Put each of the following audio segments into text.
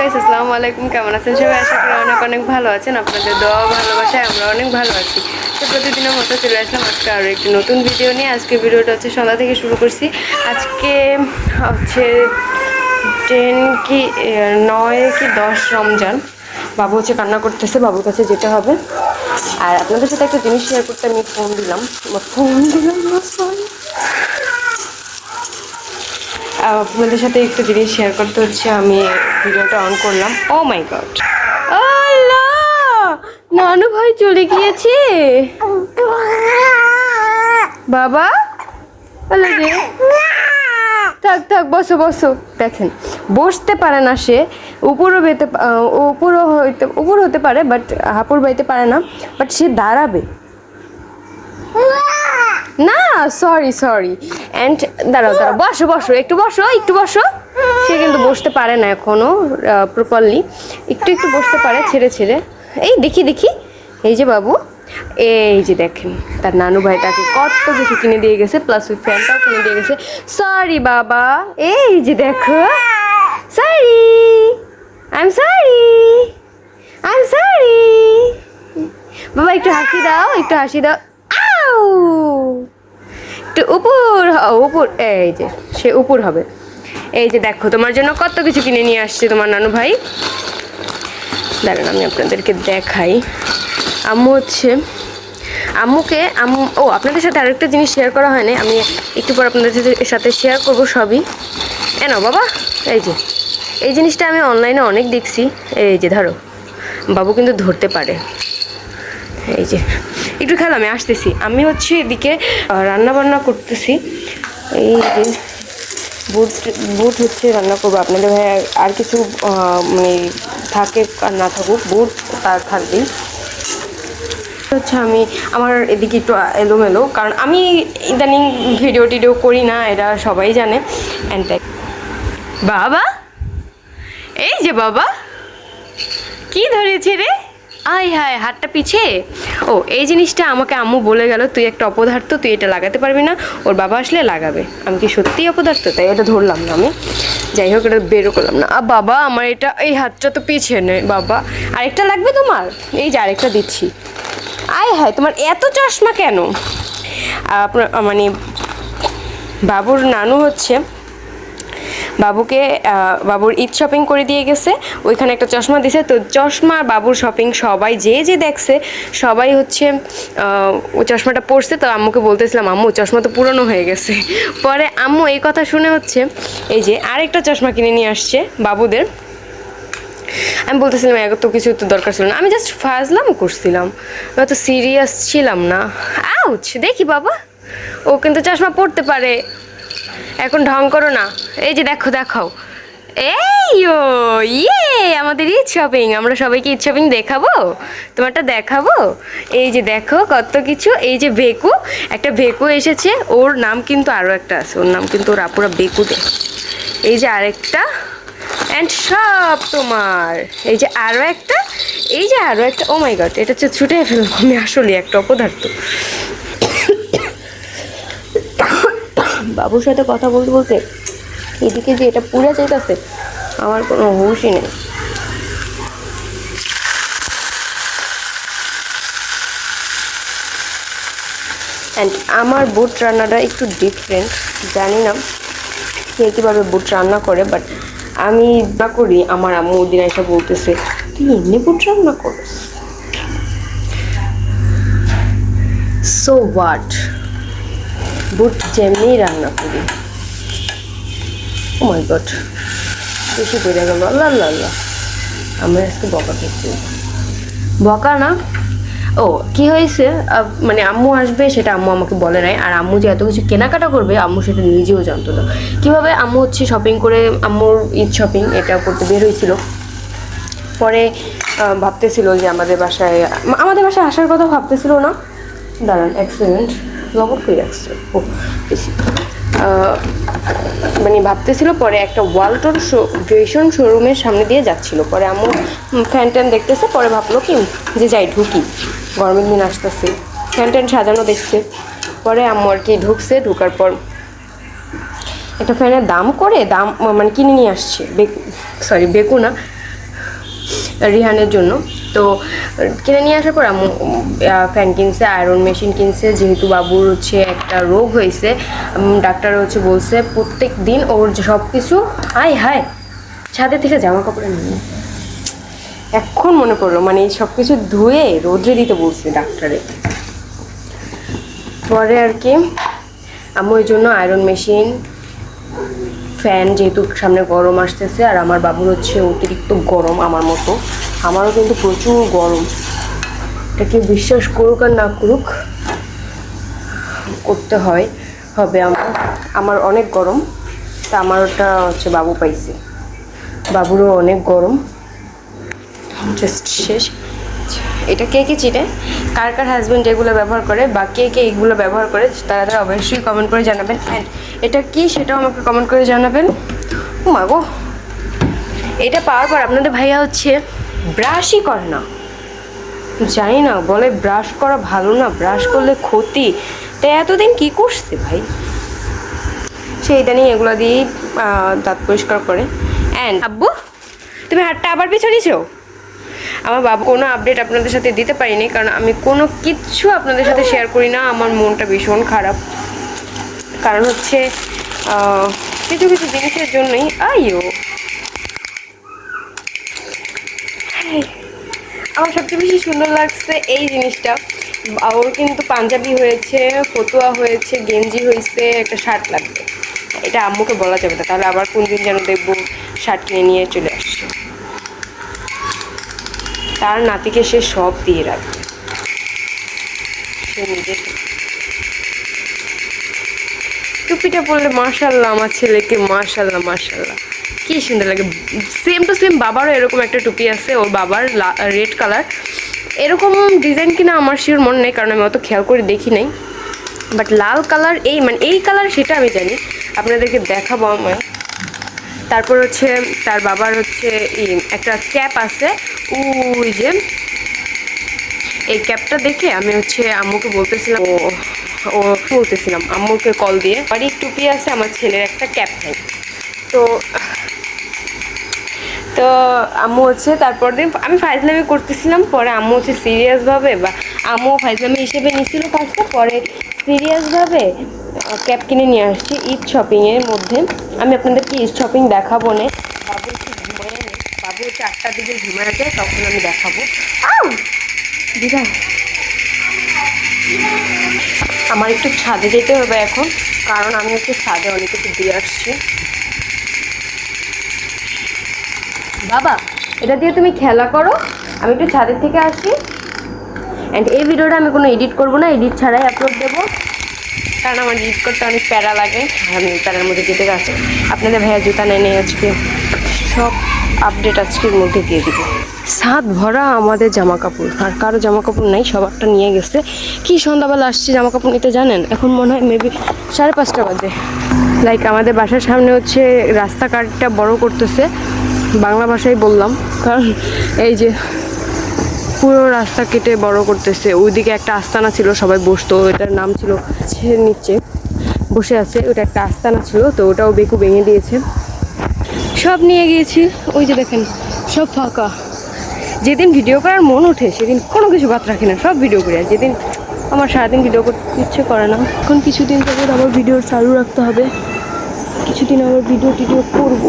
Guys আসসালামু আলাইকুম। কেমন আছেন সবাই? আশা করি অনেক অনেক ভালো আছেন। আপনাদের দোয়া ভালোবাসায় আমরা অনেক ভালো আছি। তো প্রতিদিনের মতো চলে আসলাম আজকে আরও একটি নতুন ভিডিও নিয়ে। আজকে ভিডিওটা হচ্ছে সন্ধ্যা থেকে শুরু করছি। আজকে হচ্ছে টেন কি নয় কি দশ রমজান। বাবু হচ্ছে কান্না করতেছে, বাবুর কাছে যেতে হবে। আর আপনাদের সাথে একটা জিনিস শেয়ার করতে আমি ফোন দিলাম। ফোন দিলাম না sorry। আপনাদের সাথে একটু জিনিস শেয়ার করতে হচ্ছে, আমি ভিডিওটা অন করলাম। ও মাই গড নানু ভাই চলে গিয়েছে। বাবা? থাক থাক, বসো বসো। দেখেন, বসতে পারে না সে, উপরও বেতে উপরও হইতে উপর হতে পারে বাট হাপুর বাইতে পারে না বাট সে দাঁড়াবে। না সরি সরি অ্যান্ড দাঁড়াও দাঁড়াও, বসো বসো, একটু বসো একটু বসো। সে কিন্তু বসতে পারে না এখনও প্রপারলি একটু একটু বসতে পারে, ছেড়ে ছেড়ে। এই দেখি দেখি। এই যে বাবু, এই যে দেখেন, তার নানু ভাই তাকে কত কিছু কিনে দিয়ে গেছে প্লাস ওই ফ্যানটাও কিনে দিয়ে গেছে। সরি বাবা। এই যে দেখো। Sorry I am sorry I am sorry বাবা, একটু হাসি দাও, একটু হাসি দাও। একটু উপর উপর, এই যে, সে উপর হবে। এই যে দেখো, তোমার জন্য কত কিছু কিনে নিয়ে আসছে তোমার নানু ভাই। দাঁড়ান, আমি আপনাদেরকে দেখাই। আম্মু হচ্ছে, আম্মুকে, আম্মু, ও, আপনাদের সাথে আরেকটা জিনিস শেয়ার করা হয়নি, আমি একটু পর আপনাদের সাথে শেয়ার করব সবই। এনো বাবা, এই যে, এই জিনিসটা আমি অনলাইনে অনেক দেখছি। এই যে, ধরো, বাবু কিন্তু ধরতে পারে। এই যে একটু খেলা, আমি আসতেছি। আমি হচ্ছে এদিকে রান্না বান্না করতেছি। এই যে বুট বুট হচ্ছে রান্না করব আপনাদের ভাই আর কিছু মানে থাকে আর না থাকুক, বুট তার থাকবেই। হচ্ছে আমি আমার এদিকে একটু এলোমেলো, কারণ আমি ইদানিং ভিডিও টিডিও করি না, এটা সবাই জানে। অ্যান্ড বাবা? এই যে বাবা, কি ধরেছে রে? আয় হায়, হাতটা পিছে। ও, এই জিনিসটা আমাকে আম্মু বলে গেল, তুই একটা অপদার্থ, তুই এটা লাগাতে পারবি না। ওর বাবা আসলে লাগাবে। আমি কি সত্যিই অপদার্থ? তাই এটা ধরলাম না আমি। যাই হোক, এটা বেরো করলাম না। আর বাবা, আমার এটা, এই হাতটা তো পিছে নেই বাবা। আরেকটা লাগবে তোমার? এই যে আরেকটা দিচ্ছি। আয় হায়, তোমার এত চশমা কেন? আপনার মানে বাবুর নানু হচ্ছে বাবুকে বাবুর ঈদ শপিং করে দিয়ে গেছে। ওইখানে একটা চশমা দিছে। তো চশমা বাবুর শপিং সবাই যে যে দেখছে, সবাই হচ্ছে ওই চশমাটা পরছে। তো আম্মুকে বলতেছিলাম, আম্মু, চশমা তো পুরনো হয়ে গেছে। পরে আম্মু এই কথা শুনে হচ্ছে, এই যে আরেকটা চশমা কিনে নিয়ে আসছে বাবুদের। আমি বলতেছিলাম এত কিছু তো দরকার ছিল না। আমি জাস্ট ফাজলাম, করছিলাম। আমি তো সিরিয়াস ছিলাম না। আউচ দেখি বাবা, ও কিন্তু চশমা পড়তে পারে। এখন ঢং করো না। এই যে দেখো, দেখাও। এই ও ইয়ে আমাদের ঈদ শপিং আমরা সবাইকে ঈদ শপিং দেখাবো? তোমারটা দেখাবো? এই যে দেখো, কত কিছু। এই যে বেকু একটা বেকু এসেছে। ওর নাম কিন্তু আরও একটা আছে। ওর নাম কিন্তু ওর আপুরা বেকু দেয় এই যে আরেকটা। অ্যান্ড সব তোমার। এই যে আরও একটা। এই যে আরও একটা। ও মাই গড এটা হচ্ছে ছুটে ফেলব আমি আসলে একটা অপদার্থ। বাবুর সাথে কথা বলতে বলতে এদিকে যে এটা পুড়ে যাইতেছে, আমার কোনো হুশই নেই। অ্যান্ড আমার বুট রান্নাটা একটু ডিফারেন্ট জানি না কে কীভাবে বুট রান্না করে বাট আমি না করি, আমার আম্মু দিন এসে বলতেছে, তুই এমনি বুট রান্না করিস? সো হোয়াট বুট যেমনি রান্না করি। ও মাই গড বেশি বেড়ে গেল। আল্লাহ আল্লাহ আমরা আজকে বকা খেয়েছি বকা না? ও, কি হয়েছে? মানে আম্মু আসবে, সেটা আম্মু আমাকে বলে নাই। আর আম্মু যে এত কিছু কেনাকাটা করবে, আম্মু সেটা নিজেও জানতো না। কীভাবে আম্মু হচ্ছে শপিং করে, আম্মুর ঈদ শপিং এটা করতে বের হয়েছিল। পরে ভাবতেছিল যে আমাদের বাসায় আমাদের বাসায় আসার কথা ভাবতেছিল না? দাঁড়ান, এক সেকেন্ড। লবণ করে রাখছে ও বেশি মানে ভাবতেছিল পরে একটা ওয়ালটন শো ভীষণ শোরুমের সামনে দিয়ে যাচ্ছিল। পরে আম্মু ফ্যান ট্যান দেখতেছে, পরে ভাবলো কি, যে যাই ঢুকি। গরমের দিন আসতেছে। ফ্যান ট্যান সাজানো দেখছে। পরে আম্মু আর কি ঢুকছে, ঢুকার পর একটা ফ্যানের দাম করে, দাম মানে কিনে নিয়ে আসছে সরি বেকু না রিহানের জন্য। তো, কিনে নিয়ে আসার পর আম্মু ফ্যান কিনছে আয়রন মেশিন কিনছে, যেহেতু বাবুর হচ্ছে একটা রোগ হয়েছে ডাক্তার হচ্ছে বলছে প্রত্যেক দিন ওর সব কিছু হাই হাই ছাদে থেকে জামা কাপড় নিয়ে। এখন মনে পড়ল মানে এই সব কিছু ধুয়ে রোদ্রে দিতে বলছে ডাক্তারে। পরে আর কি আমি ওই জন্য আয়রন মেশিন ফ্যান যেহেতু সামনে গরম আসতেছে আর আমার বাবুর হচ্ছে অতিরিক্ত গরম আমার মতো। আমারও কিন্তু প্রচুর গরম। এটা কি বিশ্বাস করুক আর না করুক, করতে হয়। হবে আমার আমার অনেক গরম, তা আমার ওটা হচ্ছে বাবু পাইছে। বাবুরও অনেক গরম। জাস্ট শেষ। এটা কে কে চিনে? কার কার হাজব্যান্ড এগুলো ব্যবহার করে বা কে কে এগুলো ব্যবহার করে, তারা তারা অবশ্যই কমেন্ট করে জানাবেন। অ্যান্ড এটা কি সেটাও আমাকে কমেন্ট করে জানাবেন? ও মা গো। এটা পাওয়ার পর আপনাদের ভাইয়া হচ্ছে ব্রাশই করে না। জানি না, বলে ব্রাশ করা ভালো না ব্রাশ করলে ক্ষতি। তো এতদিন কি করছে ভাই? সে ইদানিং এগুলো দিয়েই দাঁত পরিষ্কার করে। অ্যান্ড আব্বু, তুমি হাতটা আবার পিছনেছো আমার বাবু কোনো আপডেট আপনাদের সাথে দিতে পারিনি, কারণ আমি কোনো কিচ্ছু আপনাদের সাথে শেয়ার করি না, আমার মনটা ভীষণ খারাপ। কারণ হচ্ছে কিছু কিছু জিনিসের জন্যই, আইও। আমার সবচেয়ে বেশি সুন্দর লাগছে এই জিনিসটা। ওর কিন্তু পাঞ্জাবি হয়েছে, ফতুয়া হয়েছে, গেঞ্জি হয়েছে, একটা শার্ট লাগবে। এটা আম্মুকে বলা যাবে না, তাহলে আবার কোন দিন যেন দেখব শার্ট কিনে নিয়ে চলে তার নাতিকে সে সব দিয়ে রাখবে সে টুপিটা পরলে মার্শাল্লাহ আমার ছেলেকে মার্শাল্লাহ মার্শাল্লাহ কি সুন্দর লাগে। সেম টু সেম বাবারও এরকম একটা টুপি আছে, ওর বাবার রেড কালার এরকম ডিজাইন কিনা আমার শিওর মনে নেই, কারণ আমি অত খেয়াল করে দেখি নাই। বাট লাল কালার এই মানে এই কালার সেটা আমি জানি। আপনাদেরকে দেখাবো আমি তারপর হচ্ছে তার বাবার হচ্ছে একটা ক্যাপ আছে। ওই যে এই ক্যাপটা দেখে আমি হচ্ছে আম্মুকে বলতেছিলাম, ও ও বলতেছিলাম, আম্মুকে কল দিয়ে, বাড়ি টুপি আছে, আমার ছেলের একটা ক্যাপ নেই। তো তো আম্মু হচ্ছে তারপর দিন আমি ফাইজলামি করতেছিলাম, পরে আম্মু হচ্ছে সিরিয়াসভাবে বা আম্মু ফাইজলামি হিসেবে নিছিল কাজটা, পরে সিরিয়াসভাবে ক্যাব কিনে নিয়ে আসছি ঈদ শপিংয়ের মধ্যে। আমি আপনাদেরকে ঈদ শপিং দেখাবো না। বাবু একটু ঘুমায় নে? বাবু আটটার দিকে ঘুমায় যায় তখন আমি দেখাবো। দিদা। আমার একটু ছাদে যেতে হবে এখন, কারণ আমি হচ্ছে ছাদে অনেক কিছু দিয়ে আসছি। বাবা, এটা দিয়ে তুমি খেলা করো। আমি একটু ছাদের থেকে আসি। অ্যান্ড এই ভিডিওটা আমি কোনো এডিট করব না এডিট ছাড়াই আপলোড দেবো। কারণ আমার এডিট করতে অনেক প্যারা লাগে আমি প্যারার মধ্যে যেতে গেছে আপনাদের ভাইয়া জুতা নেই নেই আজকে। সব আপডেট আজকের মধ্যে দিয়ে দিব। সাত ভরা আমাদের জামা কাপড় আর কারও জামা কাপড় নাই সবারটা নিয়ে গেছে। কি সন্ধ্যাবেলা আসছে জামা কাপড় নিতে জানেন? এখন মনে হয় মেবি সাড়ে পাঁচটা বাজে। লাইক আমাদের বাসার সামনে হচ্ছে রাস্তাঘাটটা বড় করতেছে। বাংলা ভাষায় বললাম, কারণ এই যে পুরো রাস্তা কেটে বড় করতেছে। ওইদিকে একটা আস্তানা ছিল, সবাই বসতো। এটার নাম ছিল নিচে। বসে আছে ওটা একটা আস্তানা ছিল, তো ওটাও বেকু ভেঙে দিয়েছে। সব নিয়ে গিয়েছি। ওই যে দেখেন, সব ফাঁকা। যেদিন ভিডিও করার মন ওঠে, সেদিন কোনো কিছু বাদ রাখি না। সব ভিডিও করি। আর যেদিন আমার সারাদিন ভিডিও করতে ইচ্ছে করে না, এখন কিছুদিন থেকে আবার ভিডিও চালু রাখতে হবে। কিছুদিন আবার ভিডিও টিডিও করব।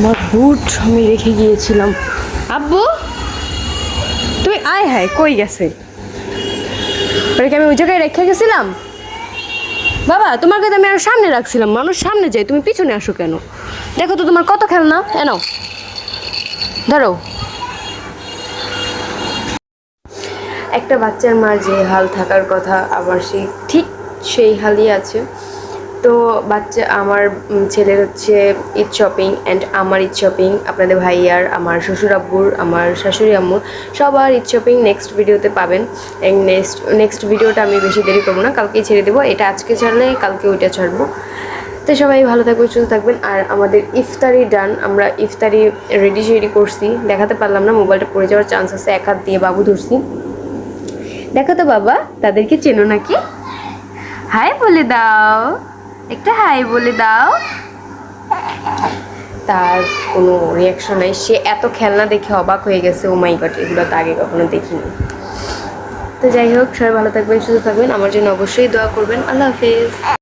আমার বুট আমি রেখে গিয়েছিলাম। আব্বু, তুমি আয় হায়, কই গেছে? ওটা কি আমি ওই জায়গায় রেখে গেছিলাম? বাবা, তোমাকে তো আমি আর সামনে রাখছিলাম। মানুষ সামনে যায়, তুমি পিছনে আসো কেন? দেখো তো তোমার কত খেলনা এনো ধরো। একটা বাচ্চার মার যে হাল থাকার কথা, আবার সেই ঠিক সেই হালই আছে। তো বাচ্চা, আমার ছেলের হচ্ছে ঈদ শপিং অ্যান্ড আমার ঈদ শপিং আপনাদের ভাইয়ার আমার শ্বশুর আব্বুর, আমার শাশুড়ি আম্মুর, সবার ঈদ শপিং নেক্সট ভিডিওতে পাবেন। নেক্সট নেক্সট ভিডিওটা আমি বেশি দেরি করব না, কালকেই ছেড়ে দেবো, এটা আজকে ছাড়লে কালকে ওইটা ছাড়বো। তো সবাই ভালো থাকবেন, সুস্থ থাকবেন, আর আমাদের ইফতারি ডান আমরা ইফতারি রেডি শেডি করছি, দেখাতে পারলাম না মোবাইলটা পড়ে যাওয়ার চান্স আছে, এক হাত দিয়ে বাবু ধরছি। দেখো তো বাবা, তাদেরকে চেনো নাকি? হাই বলে দাও। একটা হাই বলে দাও। তার কোনো রিয়াকশন নাই। সে এত খেলনা দেখে অবাক হয়ে গেছে ও মাই গট এগুলো তো আগে কখনো দেখিনি। তো যাই হোক, সবাই ভালো থাকবেন, সুস্থ থাকবেন। আমার জন্য অবশ্যই দোয়া করবেন। আল্লাহ হাফিজ।